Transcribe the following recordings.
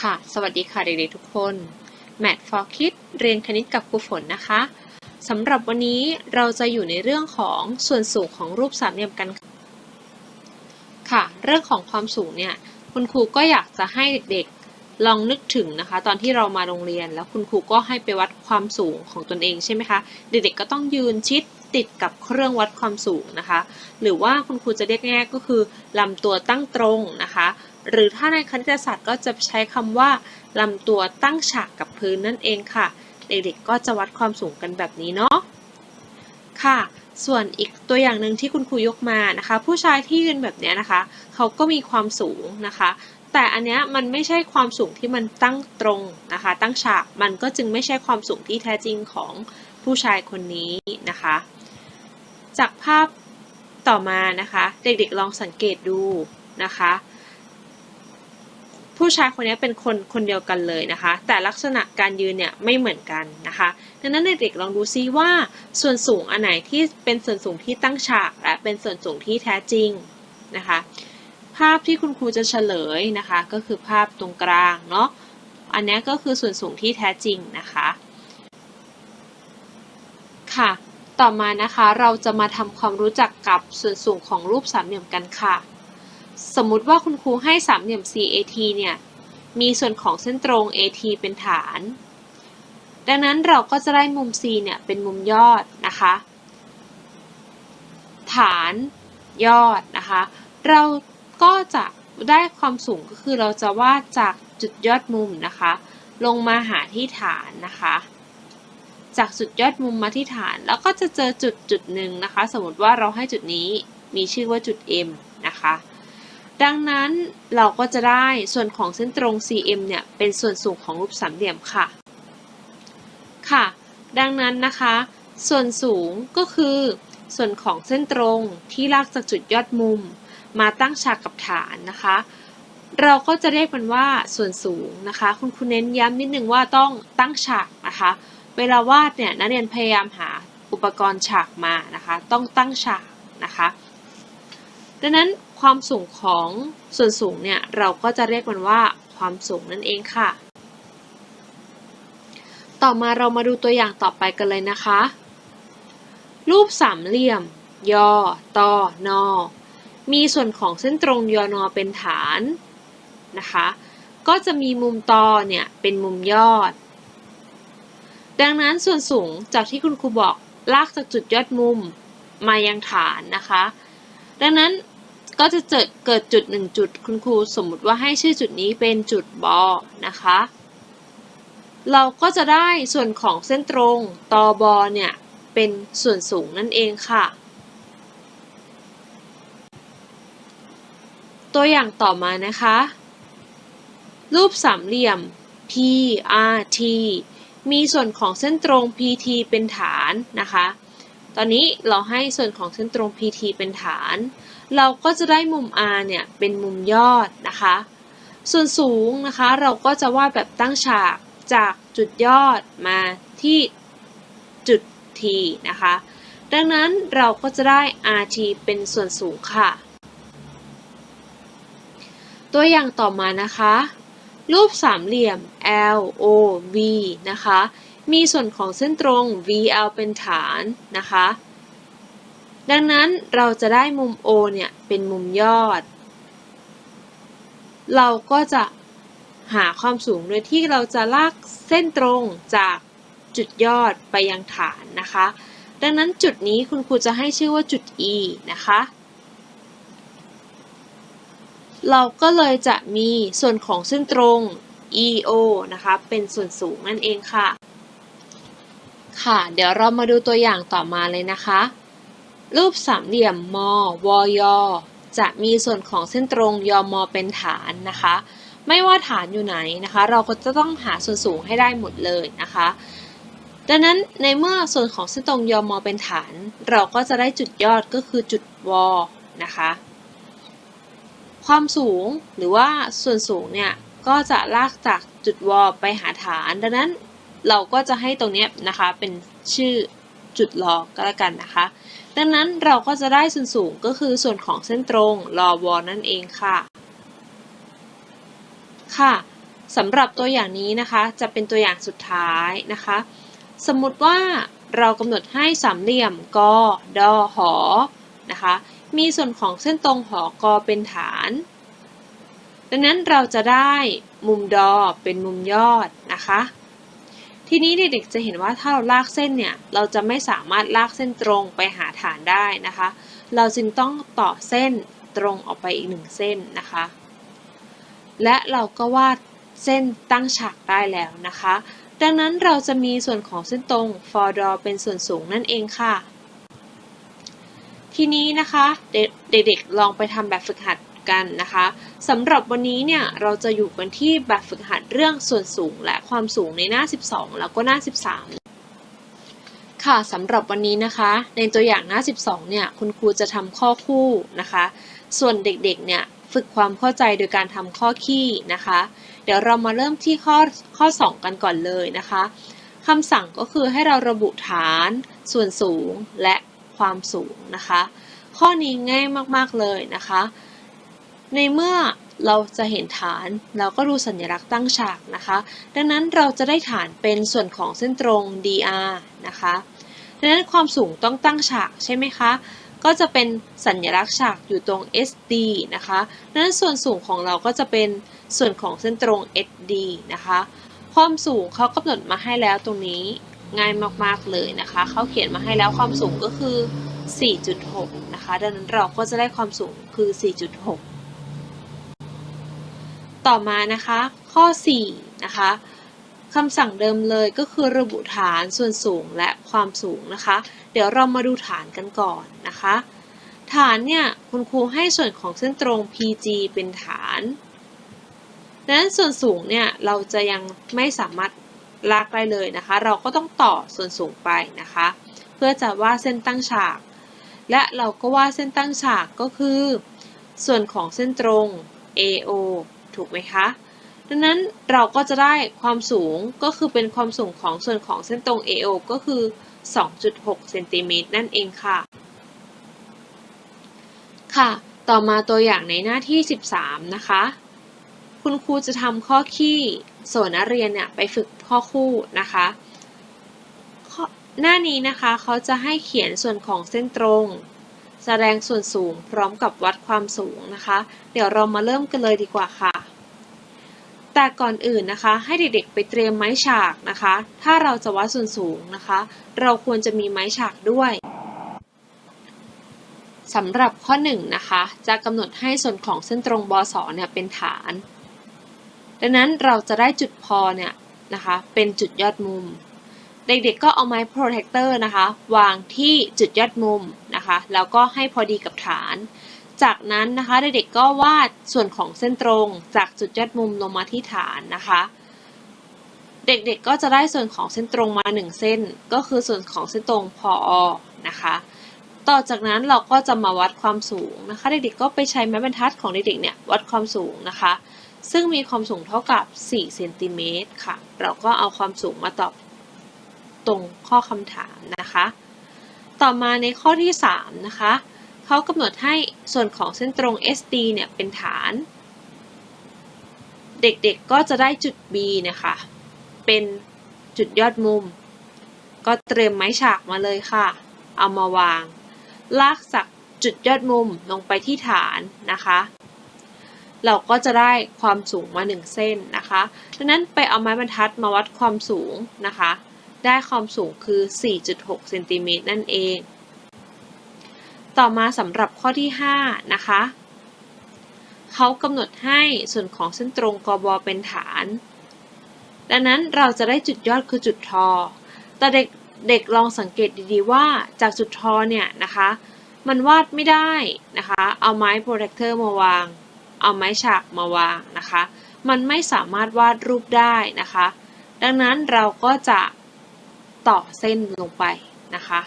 ค่ะ สวัสดีค่ะเด็กๆทุกคน Math for Kids เรียนคณิตกับครูฝนนะคะสำหรับวันนี้เราจะอยู่ในเรื่องของส่วนสูงของรูปสามเหลี่ยมกัน ค่ะ เรื่องของความสูงเนี่ยคุณครูก็อยากจะให้เด็กๆลองนึกถึงนะคะ ตอนที่เรามาโรงเรียนแล้วคุณครูก็ให้ไปวัดความสูงของตนเองใช่ไหมคะ เด็กๆก็ต้องยืนชิดติดกับเครื่องวัดความสูงนะคะ หรือว่าคุณครูจะเรียกง่ายก็คือลำตัวตั้งตรงนะคะ หรือถ้าในคณิตศาสตร์ก็จะใช้คำว่าลำตัวตั้งฉากกับพื้นนั่นเองค่ะ เด็กๆก็จะวัดความสูงกันแบบนี้เนาะค่ะ ส่วนอีกตัวอย่างหนึ่งที่คุณครูยกมานะคะ ผู้ชายที่ยืนแบบนี้นะคะ เขาก็มีความสูงนะคะ แต่อันเนี้ยมันไม่ใช่ความสูงที่มันตั้งตรงนะคะ ตั้งฉากมันก็จึงไม่ใช่ความสูงที่แท้จริงของผู้ชายคนนี้นะคะ จากภาพต่อมานะคะ เด็กๆลองสังเกตดูนะคะ ผู้ชายคนนี้เป็นคนคนเดียวกันเลยนะคะ แต่ลักษณะการยืนเนี่ยไม่เหมือนกันนะคะ ดังนั้นเด็กๆลองดูซิว่าส่วนสูงอันไหนที่เป็นส่วนสูงที่ตั้งฉาก และเป็นส่วนสูงที่แท้จริงนะคะ ภาพที่คุณครูจะเฉลยนะคะ ก็คือภาพตรงกลางเนาะอันนี้ก็คือส่วนสูงที่แท้จริงนะคะค่ะต่อมานะคะเราจะมาทำความรู้จักกับส่วนสูงของรูปสามเหลี่ยมกันค่ะ สมมุติว่าคุณครูให้สามเหลี่ยม CAT เนี่ย มีส่วนของเส้นตรง AT เป็นฐาน ดังนั้นเราก็จะได้มุม C เนี่ย เป็นมุมยอดนะคะ ฐานยอดนะคะ เราก็จะได้ความสูงก็คือเราจะวาดจากจุดยอดมุมนะคะ ลงมาหาที่ฐานนะคะ จากจุดยอดมุมมาที่ฐาน แล้วก็จะเจอจุดจุดหนึ่งนะคะ สมมติว่าเราให้จุดนี้มีชื่อว่าจุด M นะคะ ดังนั้นเราก็จะได้ส่วนของเส้นตรง CM เนี่ยเป็นส่วนสูงของรูปสามเหลี่ยมค่ะ ค่ะ ดังนั้นนะคะ ส่วนสูงก็คือ ส่วนของเส้นตรงที่ลากจากจุดยอดมุม มาตั้งฉากกับฐานนะคะ เราก็จะเรียกมันว่าส่วนสูงนะคะ คุณครูเน้นย้ำนิดนึงว่าต้องตั้งฉากนะคะ เวลาวาดเนี่ยนักเรียนพยายามหาอุปกรณ์ฉากมานะคะ ต้องตั้งฉากนะคะ ดังนั้น ความสูงของส่วนสูงเนี่ยเราก็จะเรียกมันว่าความสูงนั่นเองค่ะ ต่อมาเรามาดูตัวอย่างต่อไปกันเลยนะคะ รูปสามเหลี่ยม ยอตอนอมีส่วนของเส้นตรงยอนอเป็นฐานนะคะ ก็จะมีมุมตอเนี่ยเป็นมุมยอด ดังนั้นส่วนสูงจากที่คุณครูบอกลากจากจุดยอดมุมมายังฐานนะคะ ดังนั้น ก็จะเกิดเกิดจุดหนึ่งจุด คุณครูสมมุติว่าให้ชื่อจุดนี้เป็นจุดบอนะคะ เราก็จะได้ส่วนของเส้นตรงตอบอเนี่ยเป็นส่วนสูงนั่นเองค่ะ ตัวอย่างต่อมานะคะ รูปสามเหลี่ยม PRT มีส่วนของเส้นตรง PT เป็นฐานนะคะ ตอนนี้เราให้ส่วนของเส้นตรง PT เป็นฐาน เราก็จะได้มุม R เนี่ยเป็นมุมยอดนะคะ ส่วนสูงนะคะเราก็จะวาดแบบตั้งฉากจากจุดยอดมาที่จุด T นะคะ ดังนั้นเราก็จะได้ RT เป็นส่วนสูงค่ะ ตัวอย่างต่อมานะคะ รูปสามเหลี่ยม L O V นะคะ มีส่วนของเส้นตรง VL เป็นฐานนะคะ ดังนั้นเราจะได้มุม O เนี่ยเป็นมุมยอด เราก็จะหาความสูงโดยที่เราจะลากเส้นตรงจากจุดยอดไปยังฐานนะคะ ดังนั้นจุดนี้คุณครูจะให้ชื่อว่าจุด E นะคะ เราก็เลยจะมีส่วนของเส้นตรง EO นะคะ เป็นส่วนสูงนั่นเองค่ะ ค่ะ เดี๋ยวเรามาดูตัวอย่างต่อมาเลยนะคะ รูปสามเหลี่ยมมวอยจะมีส่วนของเส้นตรงยมเป็นฐานนะคะ ไม่ว่าฐานอยู่ไหนนะคะ เราก็จะต้องหาส่วนสูงให้ได้หมดเลยนะคะ ดังนั้นในเมื่อส่วนของเส้นตรงยมเป็นฐาน เราก็จะได้จุดยอดก็คือจุดวนะคะ ความสูงหรือว่าส่วนสูงเนี่ยก็จะลากจากจุดวไปหาฐาน ดังนั้นเราก็จะให้ตรงนี้นะคะเป็นชื่อ จุดลอก็แล้วกันนะคะ ดังนั้นเราก็จะได้ส่วนสูงก็คือส่วนของเส้นตรงลอวนั่นเองค่ะ ค่ะสำหรับตัวอย่างนี้นะคะจะเป็นตัวอย่างสุดท้ายนะคะ สมมุติว่าเรากำหนดให้สามเหลี่ยมกดหอนะคะมีส่วนของเส้นตรงหอกอเป็นฐาน ดังนั้นเราจะได้มุมดอเป็นมุมยอดนะคะ ทีนี้เด็กๆจะเห็นว่าถ้าเราลากเส้นเนี่ย เราจะไม่สามารถลากเส้นตรงไปหาฐานได้นะคะ เราจึงต้องต่อเส้นตรงออกไปอีกหนึ่งเส้นนะคะ และเราก็วาดเส้นตั้งฉากได้แล้วนะคะ ดังนั้นเราจะมีส่วนของเส้นตรง for draw เป็นส่วนสูงนั่นเองค่ะ ทีนี้นะคะเด็กๆลองไปทำแบบฝึกหัด กันนะคะสำหรับวันนี้เนี่ยเราจะอยู่กันที่แบบฝึกหัดเรื่องส่วนสูงและความสูงในหน้า 12 แล้วก็หน้า 13 ค่ะสำหรับวันนี้นะคะ ในตัวอย่างหน้า 12 เนี่ยคุณครูจะทำข้อคู่นะคะ ส่วนเด็กๆ เนี่ยฝึกความเข้าใจโดยการทำข้อคี่นะคะ เดี๋ยวเรามาเริ่มที่ข้อข้อ 2 กันก่อนเลยนะคะคำสั่งก็คือให้เราระบุฐาน ส่วนสูงและความสูงนะคะ ข้อนี้ง่ายมากๆเลยนะคะ ในเมื่อเราจะเห็นฐานเราก็ดูสัญลักษณ์ตั้งฉากนะคะ ดังนั้นเราจะได้ฐานเป็นส่วนของเส้นตรง dr นะคะ ดังนั้นความสูงต้องตั้งฉากใช่ไหมคะ ก็จะเป็นสัญลักษณ์ฉากอยู่ตรง SD นะคะดังนั้นส่วนสูงของเราก็จะเป็นส่วนของเส้นตรง SD นะคะ ความสูงเขากำหนดมาให้แล้วตรงนี้ง่ายมากๆเลยนะคะ เขาเขียนมาให้แล้วความสูงก็คือ 4.6 นะคะ ดังนั้นเราก็จะได้ความสูงคือ 4.6 ต่อมานะคะข้อ4นะคะคำสั่งเดิมเลยก็คือระบุฐานส่วนสูงและความสูงนะคะ เดี๋ยวเรามาดูฐานกันก่อนนะคะ ฐานเนี่ยคุณครูให้ส่วนของเส้นตรง PG เป็นฐานดังนั้นส่วนสูงเนี่ยเราจะยังไม่สามารถลากได้เลยนะคะ เราก็ต้องต่อส่วนสูงไปนะคะ เพื่อจะวาดเส้นตั้งฉาก และเราก็วาดเส้นตั้งฉากก็คือ ส่วนของเส้นตรง AO ถูกไหมคะ ดังนั้นเราก็จะได้ความสูงก็คือเป็นความสูงของส่วนของเส้นตรง AO ก็คือ 2.6 เซนติเมตรนั่นเองค่ะ ค่ะ ต่อมาตัวอย่างในหน้าที่ 13 นะคะ คุณครูจะทำข้อคี่ส่วนนักเรียนเนี่ยไปฝึกข้อคู่นะคะหน้านี้นะคะเขาจะให้เขียนส่วนของเส้นตรง แสดงส่วนสูงพร้อมกับวัดความสูงนะคะ เดี๋ยวเรามาเริ่มกันเลยดีกว่าค่ะ แต่ก่อนอื่นนะคะให้เด็กๆไปเตรียมไม้ฉากนะคะ ถ้าเราจะวัดส่วนสูงนะคะ เราควรจะมีไม้ฉากด้วยสำหรับข้อ1นนะคะจะกำหนดให้ส่วนของเส้นตรงบสเนี่ยเป็นฐาน ดังนั้นเราจะได้จุดพอเนี่ยนะคะเป็นจุดยอดมุม เด็กๆก็เอาไม้โปรเทคเตอร์นะคะวางที่จุดยอดมุมนะคะแล้วก็ให้พอดีกับฐาน จากนั้นนะคะเด็กๆก็วาดส่วนของเส้นตรงจากจุดยอดมุมลงมาที่ฐานนะคะ เด็กๆก็จะได้ส่วนของเส้นตรงมา 1 เส้น ก็คือส่วนของเส้นตรงพอนะคะ ต่อจากนั้นเราก็จะมาวัดความสูงนะคะ เด็กๆก็ไปใช้ไม้บรรทัดของเด็กๆเนี่ยวัดความสูงนะคะ ซึ่งมีความสูงเท่ากับ4เซนติเมตรค่ะ เราก็เอาความสูงมาตอบตรงข้อคำถามนะคะ ต่อมาในข้อที่ 3 นะคะ เขากำหนดให้ส่วนของเส้นตรง SD เนี่ยเป็นฐาน เด็กๆก็จะได้จุด B นะคะ เป็นจุดยอดมุม ก็เตรียมไม้ฉากมาเลยค่ะ เอามาวาง ลากจากจุดยอดมุมลงไปที่ฐานนะคะ เราก็จะได้ความสูงมา 1 เส้นนะคะดังนั้นไปเอาไม้บรรทัดมาวัดความสูงนะคะ ได้ความสูงคือ 4.6เซนติเมตรนั่นเอง ต่อมาสำหรับข้อที่ 5 นะคะเขากำหนดให้ส่วนของเส้นตรงกบเป็นฐาน ดังนั้นเราจะได้จุดยอดคือจุดทอ แต่เด็กเด็กลองสังเกตดีๆว่าจากจุดทอเนี่ยนะคะ มันวาดไม่ได้นะคะ เอาไม้โปรเทคเตอร์มาวาง เอาไม้ฉากมาวางนะคะ มันไม่สามารถวาดรูปได้นะคะ ดังนั้นเราก็จะต่อเส้นลงไปนะคะ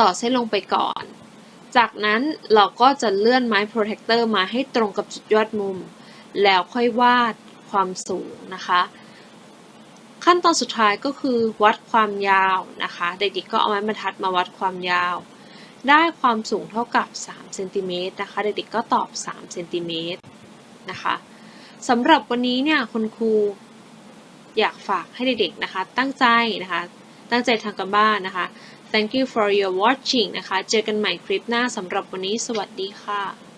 ต่อเส้นลงไปก่อน จากนั้นเราก็จะเลื่อนไม้ protector มาให้ตรงกับจุดยอดมุม แล้วค่อยวาดความสูงนะคะ ขั้นตอนสุดท้ายก็คือวัดความยาวนะคะ เด็กๆก็เอาไม้บรรทัดมาวัดความยาว ได้ความสูงเท่ากับ3เซนติเมตรนะคะ เด็กๆก็ตอบ3เซนติเมตรนะคะสำหรับวันนี้เนี่ยคุณครูอยากฝากให้เด็กๆนะคะ ตั้งใจนะคะ ตั้งใจทำกันบ้านนะคะ Thank you for your watching นะคะ เจอกันใหม่คลิปหน้าสำหรับวันนี้ สวัสดีค่ะ